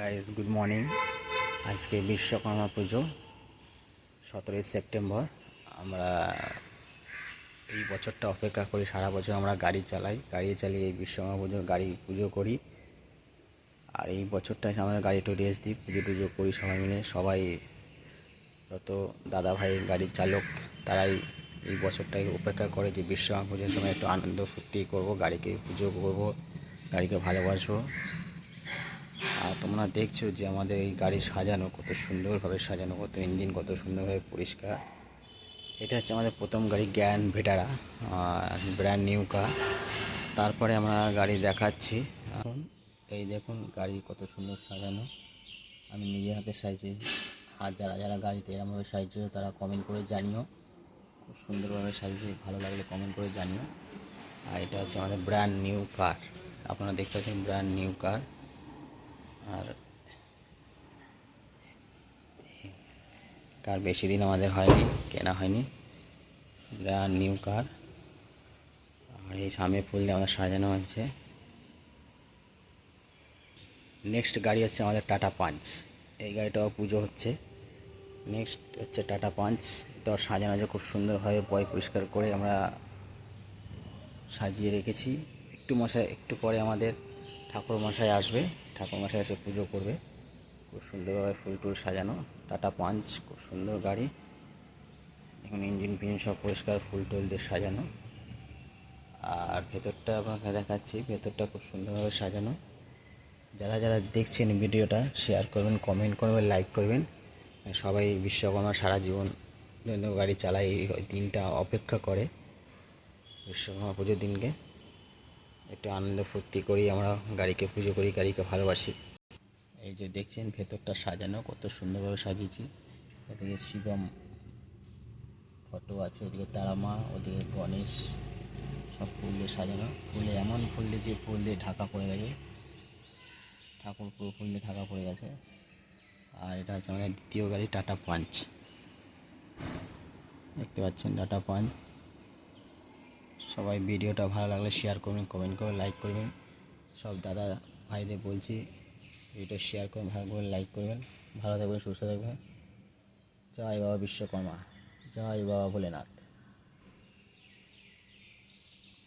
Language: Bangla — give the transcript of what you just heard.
গাইস গুড মর্নিং আজকে বিশ্বকর্মা পুজো, সতেরোই সেপ্টেম্বর। আমরা এই বছরটা অপেক্ষা করি, সারা বছর আমরা গাড়ি চালাই। গাড়ি চালিয়ে এই বিশ্বকর্মা পুজো, গাড়ি পুজো করি। আর এই বছরটা আমরা গাড়ি একটু রেস্ট দিই, পুজো টুজো করি সবাই মিলে। সবাই, যত দাদা ভাই গাড়ির চালক, তারাই এই বছরটাকে উপেক্ষা করে যে বিশ্বকর্মা পুজোর সময় একটু আনন্দ ফুর্তি করব, গাড়িকে পুজো করব, গাড়িকে ভালোবাসবো। আর তোমরা দেখছ যে আমাদের এই গাড়ি সাজানো কত সুন্দরভাবে সাজানো, কত ইঞ্জিন কত সুন্দরভাবে পরিষ্কার। এটা হচ্ছে আমাদের প্রথম গাড়ি জ্ঞান ভেটারা ব্র্যান্ড নিউ কার তারপরে আমরা গাড়ি দেখাচ্ছি। এই দেখুন গাড়ি কত সুন্দর সাজানো। আমি নিজে হাতে সাইজে আর যারা যারা গাড়িতে এরমভাবে সাইজ তারা কমেন্ট করে জানিও। খুব সুন্দরভাবে সাইজে ভালো লাগলে কমেন্ট করে জানিও। আর এটা হচ্ছে আমাদের ব্র্যান্ড নিউ কার আপনারা দেখতে পাচ্ছেন ব্র্যান্ড নিউ কার আর কার বেশি দিন আমাদের হয়নি, কেনা হয়নি। ব্র্যান্ড নিউ কার আর এই সামনে ফুল দিয়ে আমাদের সাজানো হচ্ছে নেক্সট গাড়ি হচ্ছে আমাদের টাটা পাঞ্চ এই গাড়িটাও পুজো হচ্ছে। নেক্সট হচ্ছে টাটা পাঞ্চ এটাও সাজানো আছে খুব সুন্দরভাবে পয় পরিষ্কার করে আমরা সাজিয়ে রেখেছি। একটু মশাই, একটু পরে আমাদের ঠাকুর মশাই আসবে। ঠাকুর মশাই এসে পুজো করবে। খুব সুন্দরভাবে ফুল টুল সাজানো। টাটা পাঞ্চ, খুব সুন্দর গাড়ি। এখন ইঞ্জিন ফিঞ্জিন সব পরিষ্কার, ফুল টুল দিয়ে সাজানো। আর ভেতরটা আপনাকে দেখাচ্ছি, ভেতরটা খুব সুন্দরভাবে সাজানো। যারা যারা দেখছেন ভিডিওটা, শেয়ার করবেন, কমেন্ট করবেন, লাইক করবেন। সবাই বিশ্বকর্মা সারা জীবন জন্য গাড়ি চালায়, এই দিনটা অপেক্ষা করে বিশ্বকর্মা পুজোর দিনকে। একটু আনন্দ ফুর্তি করি আমরা, গাড়িকে পুজো করি, গাড়িকে ভালোবাসি। এই যে দেখছেন, ভেতরটা সাজানো, কত সুন্দরভাবে সাজিয়েছি। এদিকে শিবম ফটো আছে, ওদিকে তারামা, ওদিকে গণেশ, সব ফুল দিয়ে সাজানো। ফুলে এমন ফুল দিয়ে যে ফুল দিয়ে ঢাকা পড়ে গেছে। ঠাকুর পুরো ফুল দিয়ে ঢাকা পড়ে গেছে। আর এটা হচ্ছে আমাদের দ্বিতীয় গাড়ি, টাটা পাঞ্চ। দেখতে পাচ্ছেন, টাটা পাঞ্চ। সবাই ভিডিওটা ভালো লাগলে শেয়ার করবেন কমেন্ট করবেন লাইক করবেন। সব দাদা ভাইদের বলছি ভিডিওটা শেয়ার করবেন ভালো করবেন লাইক করবেন, ভালো থাকবেন, সুস্থ থাকবেন। জয় বাবা বিশ্বকর্মা, জয় বাবা ভোলেনাথ।